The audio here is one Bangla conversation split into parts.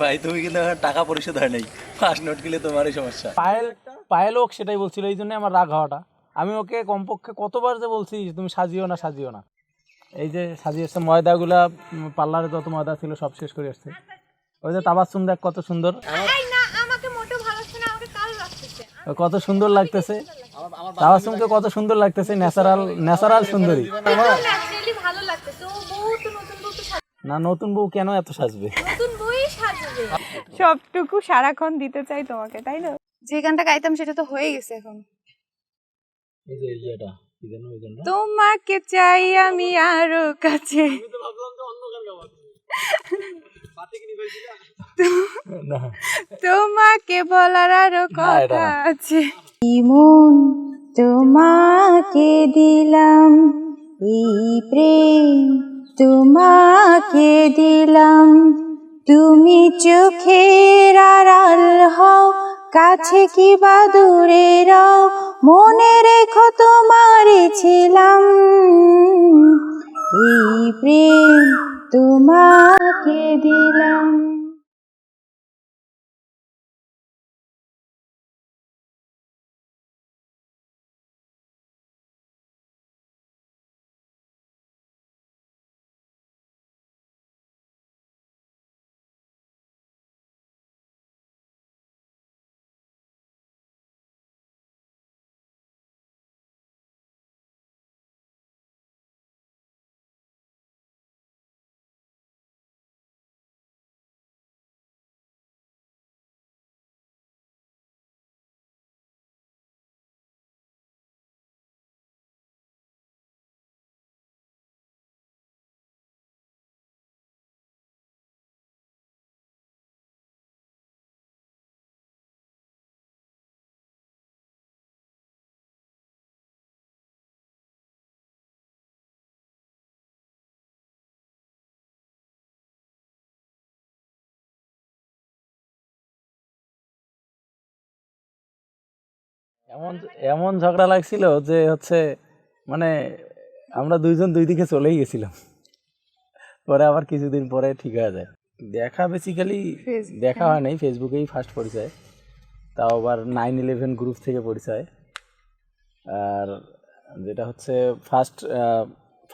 ভাই তুমি কিন্তু টাকা পরিশোধ হয় নাই। ফার্স্ট নোট গেলে তোমারই সমস্যা। পায়েল পায়েল হোক সেটাই বলছিল এই জন্য আমার রাগ হওয়াটা। আমি ওকে কমপক্ষে কতবার যে বলছি তুমি সাজিও না সাজিও না। এই যে সাজিয়েছে ময়দাগুলা পার্লারে যত ময়দা ছিল সব শেষ করে আসছে। ওই যে তাবাসুম দেখ কত সুন্দর। এই না আমাকে মোটেও ভালো লাগছে না আমাকে কালো লাগতেছে। কত সুন্দর লাগতেছে। তাবাসুমকে কত সুন্দর লাগতেছে ন্যাচারাল ন্যাচারাল সুন্দরী। না নতুন বউ কেন এত সাজবে? সাজবে। সবটুকু সারাক্ষণ দিতে চাই তোমাকে তাই না? যে গানটা গাইতাম সেটা তো হয়ে গেছে এখন। এই যে ইয়েটা? তোমাকে চাই আমি আরও কাছে। তোমাকে বলার আরও কথা আছে। ইমন তোমাকে দিলাম এই প্রেম তোমাকে দিলাম। তুমি চোখের আড়াল হও, কাছে কি বা দূরে রও, মনে রেখো তোমার ছিলাম। এই প্রেম তোমাকে দিলাম। এমন এমন ঝগড়া লাগছিল যে হচ্ছে মানে আমরা দুইজন দুই দিকে চলেই গেছিলাম। পরে আবার কিছুদিন পরে ঠিক হয়ে যায়। দেখা বেসিক্যালি দেখা হয়। নাই ফেসবুকেই ফার্স্ট পরিচয়। তাও আবার নাইন ইলেভেন গ্রুপ থেকে পরিচয়। আর যেটা হচ্ছে ফার্স্ট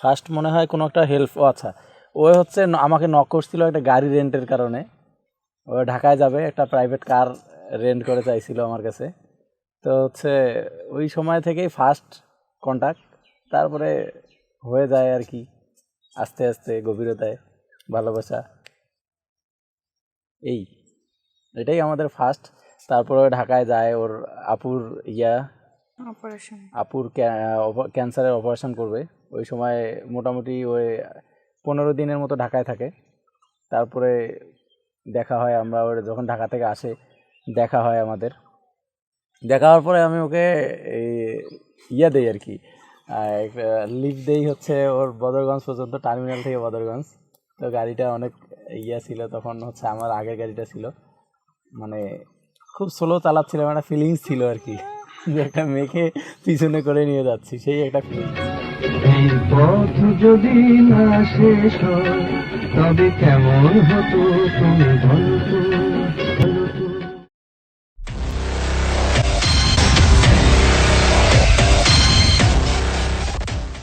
ফার্স্ট মনে হয় কোনো একটা হেল্প ও আচ্ছা ও হচ্ছে আমাকে নক করছিল একটা গাড়ি রেন্টের কারণে। ও ঢাকায় যাবে একটা প্রাইভেট কার রেন্ট করে চাইছিল আমার কাছে। তো হচ্ছে ওই সময় থেকেই ফার্স্ট কন্ট্যাক্ট তারপরে হয়ে যায় আর কি আস্তে আস্তে গভীরতায় ভালোবাসা। এই এটাই আমাদের ফার্স্ট তারপরে ঢাকায় যায় ওর আপুর ইয়া। অপারেশন আপুর ক্যান্সারের অপারেশন করবে। ওই সময় মোটামুটি ওই পনেরো দিনের মতো ঢাকায় থাকে। তারপরে দেখা হয় আমরা ওর যখন ঢাকা থেকে আসে দেখা হয় আমাদের। দেখা পরে আমি ওকে ইয়া দেই আর কি। লিভ দেই হচ্ছে ওর বদরগঞ্জ পর্যন্ত, টার্মিনাল থেকে বদরগঞ্জ। তো গাড়িটা অনেক ইয়া ছিল, তখন হচ্ছে আমার আগের গাড়িটা ছিল। মানে খুব স্লো চালাচ্ছিলাম একটা ফিলিংস ছিল আর কি। যে একটা মেয়েকে পিছনে করে নিয়ে যাচ্ছি, সেই একটা ফিলিংস পথ যদি না শেষ তবে কেমন হতো তুমি